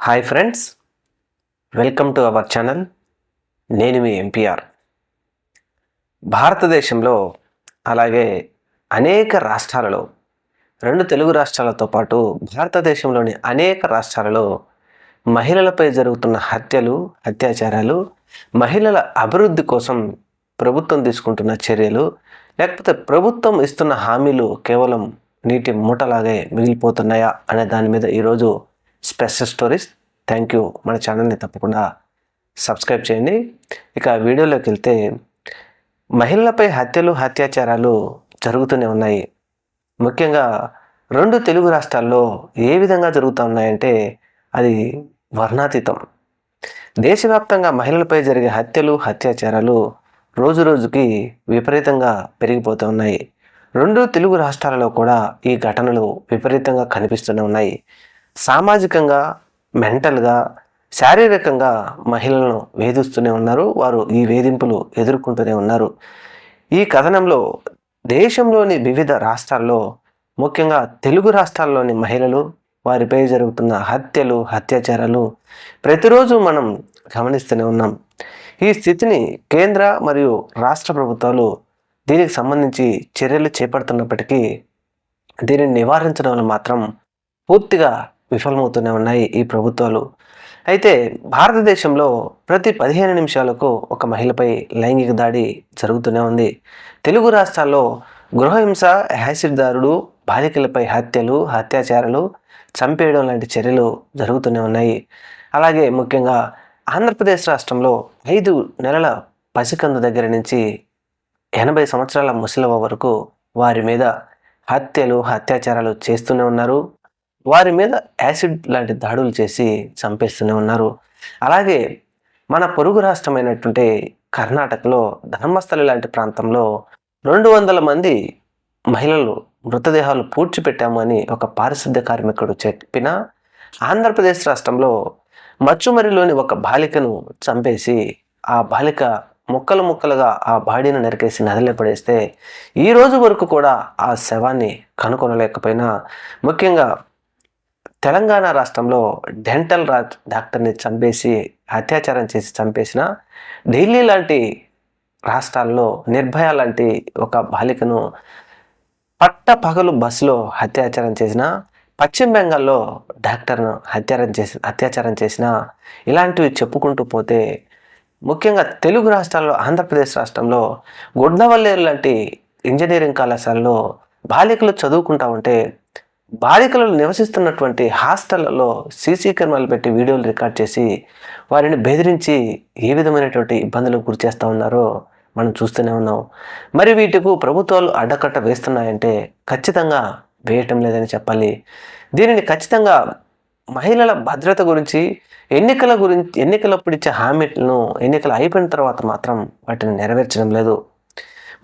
Hi friends welcome to our channel నేను మీ MPR భారతదేశంలో అలాగే అనేక రాష్ట్రాలలో రెండు తెలుగు రాష్ట్రాలతో పాటు భారతదేశంలోని అనేక రాష్ట్రాలలో మహిళలపై జరుగుతున్న హత్యలు అత్యాచారాలు మహిళల అభివృద్ధి కోసం ప్రభుత్వం తీసుకుంటున్న చర్యలు లేకపోతే ప్రభుత్వం ఇస్తున్న హామీలు కేవలం నీటి మూటలాగే మిగిలిపోతున్నాయా అనే దాని మీద ఈరోజు స్పెషల్ స్టోరీస్. థ్యాంక్ యూ మన ఛానల్ని తప్పకుండా సబ్స్క్రైబ్ చేయండి. ఇక వీడియోలోకి వెళ్తే మహిళలపై హత్యలు హత్యాచారాలు జరుగుతూనే ఉన్నాయి. ముఖ్యంగా రెండు తెలుగు రాష్ట్రాల్లో ఏ విధంగా జరుగుతూ ఉన్నాయంటే అది వర్ణాతీతం. దేశవ్యాప్తంగా మహిళలపై జరిగే హత్యలు హత్యాచారాలు రోజు రోజుకి విపరీతంగా పెరిగిపోతూ ఉన్నాయి. రెండు తెలుగు రాష్ట్రాలలో కూడా ఈ ఘటనలు విపరీతంగా కనిపిస్తూనే ఉన్నాయి. సామాజికంగా మెంటల్గా శారీరకంగా మహిళలను వేధిస్తూనే ఉన్నారు. వారు ఈ వేధింపులు ఎదుర్కొంటూనే ఉన్నారు. ఈ కథనంలో దేశంలోని వివిధ రాష్ట్రాల్లో ముఖ్యంగా తెలుగు రాష్ట్రాల్లోని మహిళలు వారిపై జరుగుతున్న హత్యలు అత్యాచారాలు ప్రతిరోజు మనం గమనిస్తూనే ఉన్నాం. ఈ స్థితిని కేంద్ర మరియు రాష్ట్ర ప్రభుత్వాలు దీనికి సంబంధించి చర్యలు చేపడుతున్నప్పటికీ దీనిని నివారించడంలో మాత్రం పూర్తిగా విఫలమవుతూనే ఉన్నాయి ఈ ప్రభుత్వాలు. అయితే భారతదేశంలో ప్రతి పదిహేను నిమిషాలకు ఒక మహిళపై లైంగిక దాడి జరుగుతూనే ఉంది. తెలుగు రాష్ట్రాల్లో గృహహింస హ్యాసిడ్దారుడు బాలికలపై హత్యలు హత్యాచారాలు చంపేయడం లాంటి చర్యలు జరుగుతూనే ఉన్నాయి. అలాగే ముఖ్యంగా ఆంధ్రప్రదేశ్ రాష్ట్రంలో ఐదు నెలల పసికందు దగ్గర నుంచి ఎనభై సంవత్సరాల ముసలివ వరకు వారి మీద హత్యలు అత్యాచారాలు చేస్తూనే ఉన్నారు. వారి మీద యాసిడ్ లాంటి దాడులు చేసి చంపేస్తూనే ఉన్నారు. అలాగే మన పొరుగు రాష్ట్రమైనటువంటి కర్ణాటకలో ధర్మస్థలి లాంటి ప్రాంతంలో రెండు వందల మంది మహిళలు మృతదేహాలు పూడ్చిపెట్టాము అని ఒక పారిశుద్ధ్య కార్మికుడు చెప్పిన ఆంధ్రప్రదేశ్ రాష్ట్రంలో మచ్చుమరిలోని ఒక బాలికను చంపేసి ఆ బాలిక ముక్కలు ముక్కలుగా ఆ బాడీని నరికేసి నదిలో పడేస్తే ఈ రోజు వరకు కూడా ఆ శవాన్ని కనుగొనలేకపోయినా ముఖ్యంగా తెలంగాణ రాష్ట్రంలో డెంటల్ రాజ్ డాక్టర్ని చంపేసి అత్యాచారం చేసి చంపేసిన ఢిల్లీ లాంటి రాష్ట్రాల్లో నిర్భయ లాంటి ఒక బాలికను పట్ట పగలు బస్సులో అత్యాచారం చేసిన పశ్చిమ బెంగాల్లో డాక్టర్ను హత్యారం చేసి అత్యాచారం చేసిన ఇలాంటివి చెప్పుకుంటూ పోతే ముఖ్యంగా తెలుగు రాష్ట్రాల్లో ఆంధ్రప్రదేశ్ రాష్ట్రంలో గుడ్నవల్లేరు లాంటి ఇంజనీరింగ్ కళాశాలలో బాలికలు చదువుకుంటా ఉంటే బాలికలు నివసిస్తున్నటువంటి హాస్టళ్ళలో సీసీ కెమెరాలు పెట్టి వీడియోలు రికార్డ్ చేసి వారిని బెదిరించి ఏ విధమైనటువంటి ఇబ్బందులకు గురి చేస్తూ ఉన్నారో మనం చూస్తూనే ఉన్నాం. మరి వీటికు ప్రభుత్వాలు అడ్డకట్ట వేస్తున్నాయంటే ఖచ్చితంగా వేయటం లేదని చెప్పాలి. దీనిని ఖచ్చితంగా మహిళల భద్రత గురించి ఎన్నికల గురించి ఎన్నికలప్పుడు ఇచ్చే హామీలను ఎన్నికలు అయిపోయిన తర్వాత మాత్రం వాటిని నెరవేర్చడం లేదు.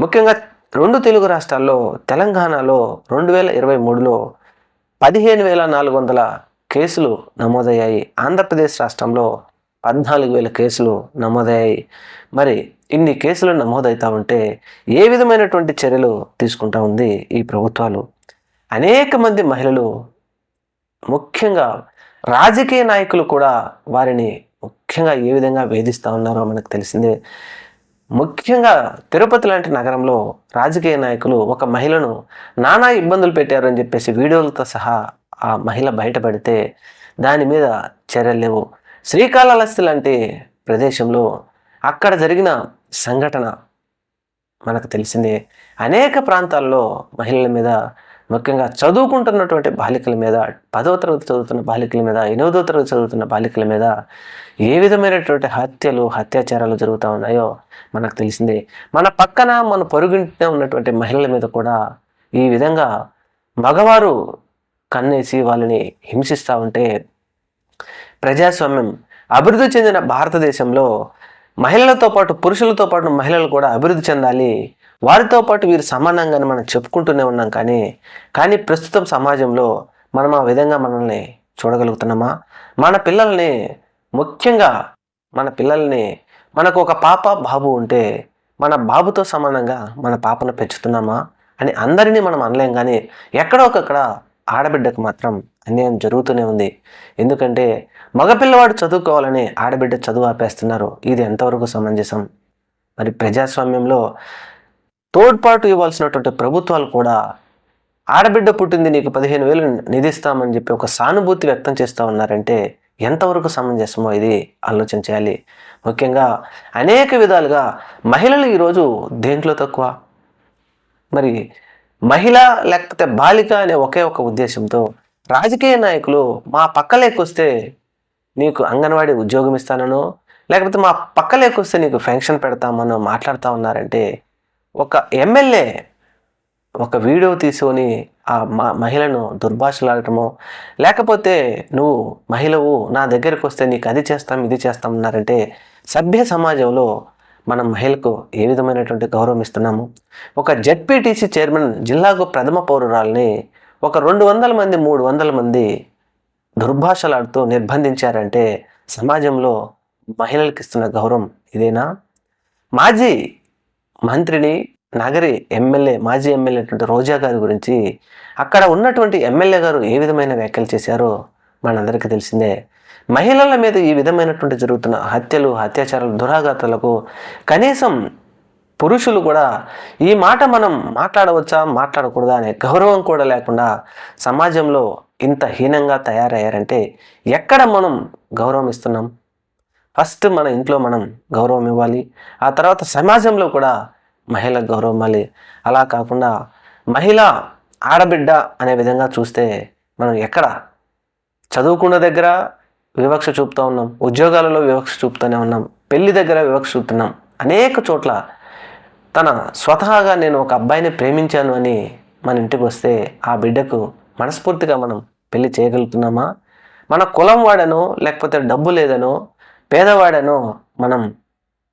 ముఖ్యంగా రెండు తెలుగు రాష్ట్రాల్లో తెలంగాణలో రెండు వేల ఇరవై మూడులో పదిహేను వేల నాలుగు వందల కేసులు నమోదయ్యాయి. ఆంధ్రప్రదేశ్ రాష్ట్రంలో పద్నాలుగు వేల కేసులు నమోదయ్యాయి. మరి ఇన్ని కేసులు నమోదవుతూ ఉంటే ఏ విధమైనటువంటి చర్యలు తీసుకుంటా ఉంది ఈ ప్రభుత్వాలు? అనేక మంది మహిళలు ముఖ్యంగా రాజకీయ నాయకులు కూడా వారిని ముఖ్యంగా ఏ విధంగా వేధిస్తూ ఉన్నారో మనకు తెలిసిందే. ముఖ్యంగా తిరుపతి లాంటి నగరంలో రాజకీయ నాయకులు ఒక మహిళను నానా ఇబ్బందులు పెట్టారు అని చెప్పేసి వీడియోలతో సహా ఆ మహిళ బయటపడితే దాని మీద చర్యలు లేవు. శ్రీకాళహస్తి లాంటి ప్రదేశంలో అక్కడ జరిగిన సంఘటన మనకు తెలిసిందే. అనేక ప్రాంతాల్లో మహిళల మీద ముఖ్యంగా చదువుకుంటున్నటువంటి బాలికల మీద పదవ తరగతి చదువుతున్న బాలికల మీద ఎనిమిదవ తరగతి చదువుతున్న బాలికల మీద ఏ విధమైనటువంటి హత్యలు అత్యాచారాలు జరుగుతూ ఉన్నాయో మనకు తెలిసిందే. మన పక్కన మన పొరుగింటిన ఉన్నటువంటి మహిళల మీద కూడా ఈ విధంగా మగవారు కన్నేసి వాళ్ళని హింసిస్తూ ఉంటే ప్రజాస్వామ్యం అభివృద్ధి చెందిన భారతదేశంలో మహిళలతో పాటు పురుషులతో పాటు మహిళలు కూడా అభివృద్ధి చెందాలి వారితో పాటు వీరు సమానంగానే మనం చెప్పుకుంటూనే ఉన్నాం కానీ కానీ ప్రస్తుతం సమాజంలో మనం ఆ విధంగా మనల్ని చూడగలుగుతున్నామా? మన పిల్లల్ని ముఖ్యంగా మన పిల్లల్ని మనకు ఒక పాప బాబు ఉంటే మన బాబుతో సమానంగా మన పాపను పెంచుతున్నామా? అని అందరినీ మనం అనలేం కానీ ఎక్కడో ఒకక్కడ ఆడబిడ్డకు మాత్రం అన్యాయం జరుగుతూనే ఉంది. ఎందుకంటే మగపిల్లవాడు చదువుకోవాలని ఆడబిడ్డ చదువు ఆపేస్తున్నారు. ఇది ఎంతవరకు సమంజసం? మరి ప్రజాస్వామ్యంలో తోడ్పాటు ఇవ్వాల్సినటువంటి ప్రభుత్వాలు కూడా ఆడబిడ్డ పుట్టింది నీకు పదిహేను వేలు నిధిస్తామని చెప్పి ఒక సానుభూతి వ్యక్తం చేస్తూ ఉన్నారంటే ఎంతవరకు సమంజసమో ఇది ఆలోచన చేయాలి. ముఖ్యంగా అనేక విధాలుగా మహిళలు ఈరోజు దేంట్లో తక్కువ? మరి మహిళ లేకపోతే బాలిక అనే ఒకే ఒక ఉద్దేశంతో రాజకీయ నాయకులు మా పక్కలేకొస్తే నీకు అంగన్వాడీ ఉద్యోగం ఇస్తానో లేకపోతే మా పక్కలేకొస్తే నీకు ఫెన్షన్ పెడతామనో మాట్లాడుతూ ఉన్నారంటే ఒక ఎమ్మెల్యే ఒక వీడియో తీసుకొని ఆ మహిళను దుర్భాషలాడటమో లేకపోతే నువ్వు మహిళవు నా దగ్గరికి వస్తే నీకు అది చేస్తాం ఇది చేస్తాం అన్నారంటే సభ్య సమాజంలో మనం మహిళకు ఏ విధమైనటువంటి గౌరవం ఇస్తున్నాము? ఒక జెడ్పీటీసీ చైర్మన్ జిల్లాకు ప్రథమ పౌరురాల్ని ఒక రెండు వందల మంది మూడు వందల మంది దుర్భాషలాడుతూ నిర్బంధించారంటే సమాజంలో మహిళలకు ఇస్తున్న గౌరవం ఇదేనా? మాజీ మంత్రిని నగరి ఎమ్మెల్యే మాజీ ఎమ్మెల్యే అటువంటి రోజా గారి గురించి అక్కడ ఉన్నటువంటి ఎమ్మెల్యే గారు ఏ విధమైన వ్యాఖ్యలు చేశారో మనందరికీ తెలిసిందే. మహిళల మీద ఈ విధమైనటువంటి జరుగుతున్న హత్యలు అత్యాచారాలు దురాఘాతాలకు కనీసం పురుషులు కూడా ఈ మాట మనం మాట్లాడవచ్చా మాట్లాడకూడదా అనే గౌరవం కూడా లేకుండా సమాజంలో ఇంత హీనంగా తయారయ్యారంటే ఎక్కడ మనం గౌరవం ఇస్తున్నాం? ఫస్ట్ మన ఇంట్లో మనం గౌరవం ఇవ్వాలి ఆ తర్వాత సమాజంలో కూడా మహిళకు గౌరవం ఇవ్వాలి. అలా కాకుండా మహిళ ఆడబిడ్డ అనే విధంగా చూస్తే మనం ఎక్కడ చదువుకున్న దగ్గర వివక్ష చూపుతూ ఉన్నాం ఉద్యోగాలలో వివక్ష చూపుతూనే ఉన్నాం పెళ్ళి దగ్గర వివక్ష చూపుతున్నాం. అనేక చోట్ల తన స్వతహాగా నేను ఒక అబ్బాయిని ప్రేమించాను అని మన ఇంటికి వస్తే ఆ బిడ్డకు మనస్ఫూర్తిగా మనం పెళ్ళి చేయగలుగుతున్నామా? మన కులం వాడనో లేకపోతే డబ్బు లేదనో పేదవాడను మనం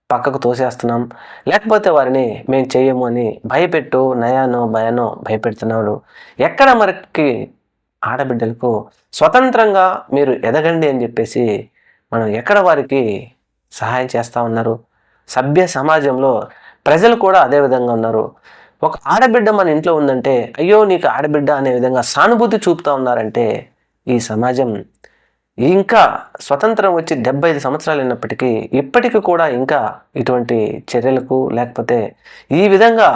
పక్కకు తోసేస్తున్నాం. లేకపోతే వారిని మేము చేయము అని భయపెట్టు నయానో భయానో భయపెడుతున్నాడు ఎక్కడ మనకి ఆడబిడ్డలకు స్వతంత్రంగా మీరు ఎదగండి అని చెప్పేసి మనం ఎక్కడ వారికి సహాయం చేస్తూ ఉన్నారు? సభ్య సమాజంలో ప్రజలు కూడా అదే విధంగా ఉన్నారు. ఒక ఆడబిడ్డ మన ఇంట్లో ఉందంటే అయ్యో నీకు ఆడబిడ్డ అనే విధంగా సానుభూతి చూపుతూ ఉన్నారంటే ఈ సమాజం ఇంకా స్వతంత్రం వచ్చి డెబ్బై ఐదు సంవత్సరాలు అయినప్పటికీ ఇప్పటికీ కూడా ఇంకా ఇటువంటి చర్యలకు లేకపోతే ఈ విధంగా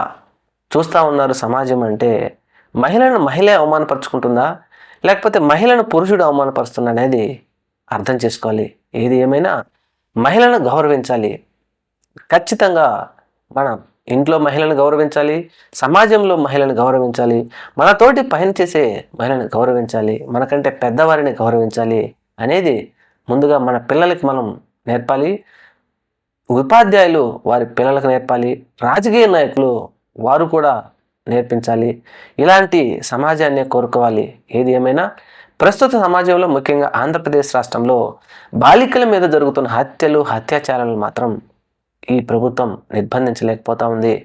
చూస్తూ ఉన్నారు సమాజం అంటే మహిళను మహిళ అవమానపరుచుకుంటుందా? లేకపోతే మహిళను పురుషుడు అవమానపరుస్తున్నా అనేది అర్థం చేసుకోవాలి. ఏది ఏమైనా మహిళను గౌరవించాలి. ఖచ్చితంగా మనం ఇంట్లో మహిళను గౌరవించాలి. సమాజంలో మహిళను గౌరవించాలి. మనతోటి పని చేసే మహిళను గౌరవించాలి. మనకంటే పెద్దవారిని గౌరవించాలి. అనేది ముందుగా మన పిల్లలకి మనం నేర్పాలి. ఉపాధ్యాయులు వారి పిల్లలకు నేర్పాలి. రాజకీయ నాయకులు వారు కూడా నేర్పించాలి. ఇలాంటి సమాజాన్ని కోరుకోవాలి. ఏది ఏమైనా ప్రస్తుత సమాజంలో ముఖ్యంగా ఆంధ్రప్రదేశ్ రాష్ట్రంలో బాలికల మీద జరుగుతున్న హత్యలు అత్యాచారాలు మాత్రం ఈ ప్రభుత్వం నిర్బంధించలేకపోతా ఉంది.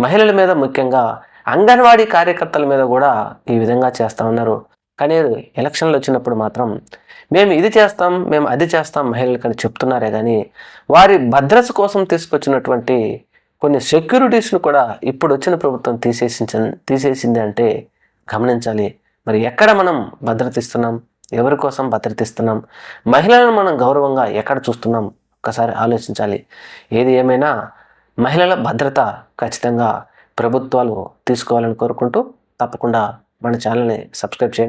మహిళల మీద ముఖ్యంగా అంగన్వాడీ కార్యకర్తల మీద కూడా ఈ విధంగా చేస్తూ ఉన్నారు. కానీ ఎలక్షన్లు వచ్చినప్పుడు మాత్రం మేము ఇది చేస్తాం మేము అది చేస్తాం మహిళలకు అని చెప్తున్నారే కానీ వారి భద్రత కోసం తీసుకొచ్చినటువంటి కొన్ని సెక్యూరిటీస్ను కూడా ఇప్పుడు వచ్చిన ప్రభుత్వం తీసేసి తీసేసింది అంటే గమనించాలి. మరి ఎక్కడ మనం భద్రత ఇస్తున్నాం? ఎవరి కోసం భద్రత ఇస్తున్నాం? మహిళలను మనం గౌరవంగా ఎక్కడ చూస్తున్నాం? ఒక్కసారి ఆలోచించాలి. ఏది ఏమైనా మహిళల భద్రత ఖచ్చితంగా ప్రభుత్వాలు తీసుకోవాలని కోరుకుంటూ తప్పకుండా మన ఛానల్ని సబ్స్క్రైబ్ చేయండి.